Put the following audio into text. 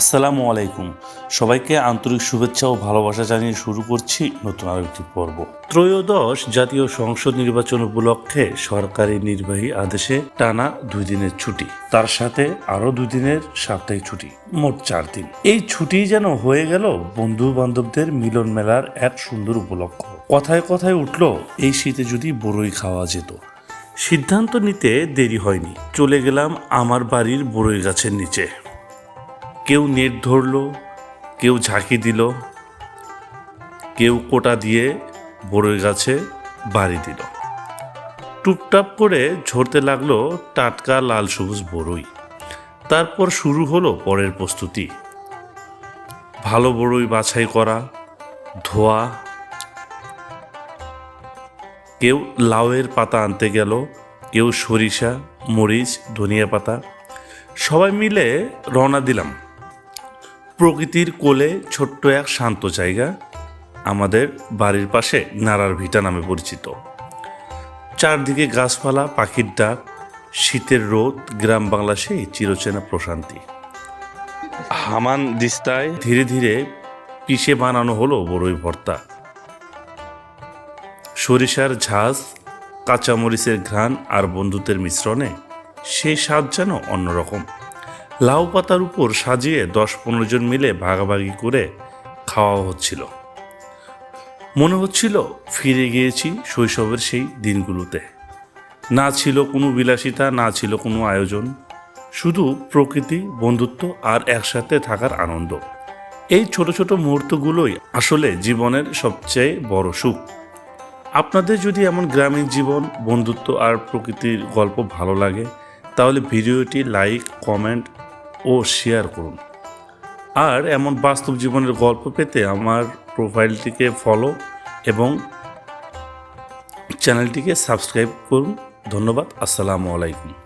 আসসালামু আলাইকুম। সবাইকে আন্তরিক শুভেচ্ছা ও ভালোবাসা জানিয়ে শুরু করছি নতুন আরও একটি পর্ব। ত্রয়োদশ জাতীয় সংসদ নির্বাচন উপলক্ষে সরকারি নির্বাহী আদেশে টানা দুই দিনের ছুটি, তার সাথে আরও দুই দিনের সাপ্তাহিক ছুটি, মোট চার দিন। এই ছুটি যেন হয়ে গেল বন্ধু বান্ধবদের মিলন মেলার এক সুন্দর উপলক্ষ। কথায় কথায় উঠল, এই শীতে যদি বড়ই খাওয়া যেত। সিদ্ধান্ত নিতে দেরি হয়নি, চলে গেলাম আমার বাড়ির বড়ই গাছের নিচে। কেউ নেট ধরলো, কেউ ঝাঁকি দিল, কেউ কোটা দিয়ে বড়ই গাছে বাড়ি দিল। টুপটাপ করে ঝরতে লাগল টাটকা লাল সবুজ বড়ই। তারপর শুরু হলো পরের প্রস্তুতি। ভালো বড়ই বাছাই করা, ধোয়া। কেউ লাউয়ের পাতা আনতে গেল, কেউ সরিষা, মরিচ, ধনিয়া পাতা। সবাই মিলে রওনা দিলাম। প্রকৃতির কোলে ছোট্ট এক শান্ত জায়গা আমাদের বাড়ির পাশে নারার ভিটা নামে পরিচিত। চারদিকে গাছপালা পাখির ডাক শীতের রোদ গ্রাম বাংলা সেই চিরচেনা প্রশান্তি। হামান দিস্তায় ধীরে ধীরে পিষে বানানো হলো বড়ই ভর্তা। সরিষার ঝাঁজ কাঁচামরিচের ঘ্রাণ আর বন্ধুত্বের মিশ্রণে সেই স্বাদ যেন অন্যরকম। লাউ পাতার উপর সাজিয়ে দশ পনেরো জন মিলে ভাগাভাগি করে খাওয়া হচ্ছিল। মনে হচ্ছিল ফিরে গিয়েছি শৈশবের সেই দিনগুলোতে। না ছিল কোনো বিলাসিতা, না ছিল কোনো আয়োজন, শুধু প্রকৃতি, বন্ধুত্ব আর একসাথে থাকার আনন্দ। এই ছোট ছোট মুহূর্তগুলোই আসলে জীবনের সবচেয়ে বড় সুখ। আপনাদের যদি এমন গ্রামীণ জীবন, বন্ধুত্ব আর প্রকৃতির গল্প ভালো লাগে, তাহলে ভিডিওটি লাইক, কমেন্ট ও শেয়ার করুন। আর এমন বাস্তব জীবনের গল্প পেতে আমার প্রোফাইলটিকে ফলো এবং চ্যানেলটিকে সাবস্ক্রাইব করুন। ধন্যবাদ, আসসালামু আলাইকুম।